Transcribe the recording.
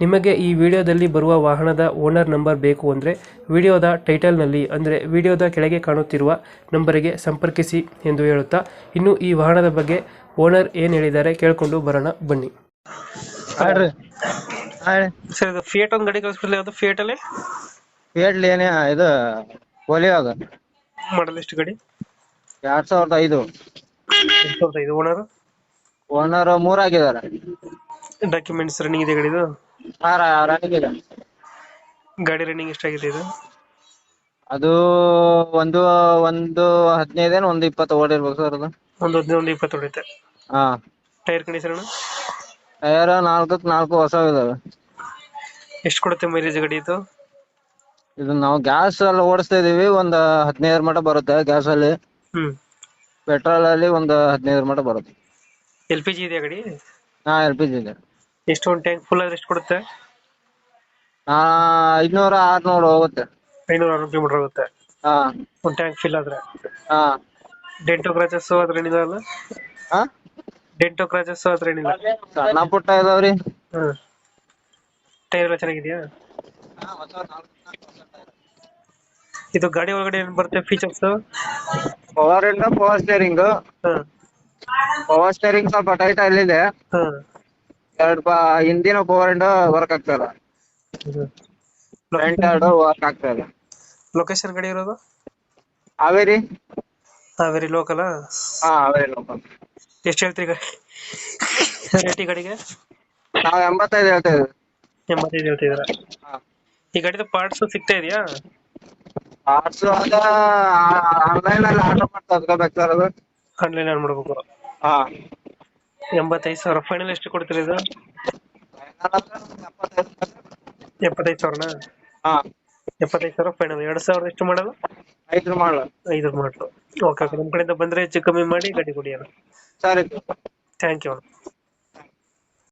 ನಿಮಗೆ ಈ ವಿಡಿಯೋದಲ್ಲಿ ಬರುವ ವಾಹನದ ಓನರ್ ನಂಬರ್ ಬೇಕು ಅಂದರೆ ವಿಡಿಯೋದ ಟೈಟಲ್ನಲ್ಲಿ ಅಂದರೆ ವಿಡಿಯೋದ ಕೆಳಗೆ ಕಾಣುತ್ತಿರುವ ನಂಬರಿಗೆ ಸಂಪರ್ಕಿಸಿ ಎಂದು ಹೇಳುತ್ತಾ ಇನ್ನು ಈ ವಾಹನದ ಬಗ್ಗೆ ಓನರ್ ಏನು ಹೇಳಿದ್ದಾರೆ ಕೇಳಿಕೊಂಡು ಬರೋಣ ಬನ್ನಿ. ಹೇಳ್ರಿ. ಹೇಳಿ. ಸರ್ ಇದು ಫಿಯೇಟ್ ಒಂದು ಗಾಡಿ ಕಳಿಸ್ಬಿಡಲಿ ಅದು ಫಿಯೇಟ್ ಅಲ್ಲಿ? ಹೇಳ್ಲಿ ಏನೇ ಇದು ಪೋಲಿಯೋಗ ಮಾಡಲ್ ಎಷ್ಟು ಗಾಡಿ? ಎರಡ್ ಸಾವಿರದ ಐದು. ಎರಡು ಸಾವಿರದ ಐದು ಓನರ್? ಓನರ್ ಮೂರ್ ಆಗಿದಾರೆ ಡಾಕ್ಯುಮೆಂಟ್ಸ್ ರನ್ನಿಂಗ್ ಇದೆ ಗಾಡಿದು? ಹಾ ರನ್ನಿಂಗ್ ಇದೆ ಗಾಡಿ ರನ್ನಿಂಗ್ ಎಷ್ಟಾಗಿದೆ ಇದು? ಅದು ಒಂದು ಒಂದು ಹದಿನೈದೇನು ಒಂದು ಇಪ್ಪತ್ತು ಓಡಿರ್ಬೇಕು ಸರ್ ಅದು. ಒಂದು ಹದಿನೈದು ಒಂದು ಇಪ್ಪತ್ತು ಹೊಡಿತೆ ಹಾ. ಟೈರ್ ಕಂಡೀಷನ್ ಟೈರ್ ನಾಲ್ಕಕ್ಕೆ ನಾಲ್ಕು ಹೊಸ ಇದಾವೆ. ಎಷ್ಟು ಕೊಡುತ್ತೆ ಮೈಲೇಜ್ ಗಾಡಿ ಇದು? ಇದು ನಾವು ಗ್ಯಾಸ್ ಅಲ್ಲಿ ಓಡಿಸ್ತಾ ಇದೀವಿ ಒಂದ್ ಹದಿನೈದರ ಮಟ ಬರುತ್ತೆ ಗ್ಯಾಸ್ ಅಲ್ಲಿ. ಹ್ಮ್. ಪೆಟ್ರೋಲ್ ಅಲ್ಲಿ ಒಂದು ಹದಿನೈದರ ಮಟ ಬರುತ್ತೆ. ಎಲ್ ಪಿ ಜಿ ಇದೆಯಾ ಗಾಡಿ? ಹಾ ಎಲ್ ಪಿ ಜಿ ಇದೆ. ಎಷ್ಟು ಒಂದು ಟ್ಯಾಂಕ್ ಫುಲ್ ಆದ್ರೆ ಎಷ್ಟು ಕೊಡುತ್ತೆ? ಆ ಐದ್ನೂರ ಆರ್ನೂರು ಹೋಗುತ್ತೆ. ಐನೂರ ರೂಪಾಯಿ ಕಿಲೋಮೀಟರ್ ಆಗುತ್ತೆ ಹಾ. ಒಂದು ಟ್ಯಾಂಕ್ ಫಿಲ್ ಆದ್ರೆ. ಹಾ. ಡೆಂಟೋ ಕ್ರಾಚಸ್ ಆದ್ರೆ ಏನಿಲ್ಲ ಅಲ್ಲ? ಹಾ? ಡೆಂಟೋ ಕ್ರಾಚಸ್ ಆದ್ರೆ ಏನಿಲ್ಲ? ಸಣ್ಣ ಪುಟ್ಟ ಇದಾವ್ರಿ. ಹ್ಮ್ ಟೈರ್ ಎಲ್ಲ ಚೆನ್ನಾಗಿದೆಯಾ? ಇದು ಗಾಡಿ ಒಳಗಡೆ ಏನ್ ಬರುತ್ತೆ ಫೀಚರ್ಸ್ ಪವರ್ ಇಂದ ಪವರ್ ಸ್ಟೇರಿಂಗ್ ಹ್ಮ್ ಪವರ್ ಸ್ಟೇರಿಂಗ್ ಸ್ವಲ್ಪ ಟೈಟ್ ಅಲ್ಲಿದೆ ಹ್ಮ್ ಎರಡು ಬಾ ಹಿಂದಿನ ಪವರ್ ಅಂಡ್ ವರ್ಕ್ ಆಗ್ತಾ ಇಲ್ಲ ಫ್ರಂಟ್ ಎರಡು ವರ್ಕ್ ಆಗ್ತಾ ಇಲ್ಲ ಲೊಕೇಶನ್ ಗಾಡಿ ಇರೋದು? ಹಾವೇರಿ. ಹಾವೇರಿ ಲೋಕಲ್ ಹಾ ಹಾವೇರಿ ಲೋಕಲ್ ಎಷ್ಟು ಹೇಳ್ತೀರಿ ರೇಟಿ ಗಾಡಿಗೆ ನಾವ್ ಎಂಬತ್ತೈದು ಹೇಳ್ತಾ ಎಂಬತ್ತೈದು ಹೇಳ್ತಿದ್ದೀರಾ? ಈ ಕಡೆದು ಪಾರ್ಟ್ಸ್ ಸಿಗ್ತಾ ಇದೆಯಾ? ಪಾರ್ಟ್ಸ್ ಅದ ಆನ್ಲೈನ್ ಅಲ್ಲಿ ಆರ್ಡರ್ ಮಾಡ್ತಾ ತಗೋಬೇಕು ಸರ್ ಅದು. ಆನ್ಲೈನ್ ಆನ್ ಮಾಡ್ಬೇಕು. ಹಾ. ಎಂಬತ್ತೈದು ಸಾವಿರ. ಫೈನಲ್ ಎಷ್ಟು ಕೊಡ್ತೀರಿ ಇದು? ಎಪ್ಪತ್ತೈದು ಸಾವಿರನಾ? ಹಾ. ಎಪ್ಪತ್ತೈದು ಸಾವಿರ ಫೈನಲ್ ಎರಡು ಸಾವಿರ ಎಷ್ಟು ಮಾಡಲು ಐದು ಮಾಡಲು ಐದು ಮಾಡಲು ಓಕೆ ಓಕೆ ನಮ್ಮ ಕಡೆಯಿಂದ ಬಂದ್ರೆ ಹೆಚ್ಚು ಕಮ್ಮಿ ಮಾಡಿ ಗಾಡಿ ಕೊಡಿ ಅಣ್ಣ. ಸರಿ. ಥ್ಯಾಂಕ್ ಯು ಅಣ್ಣ.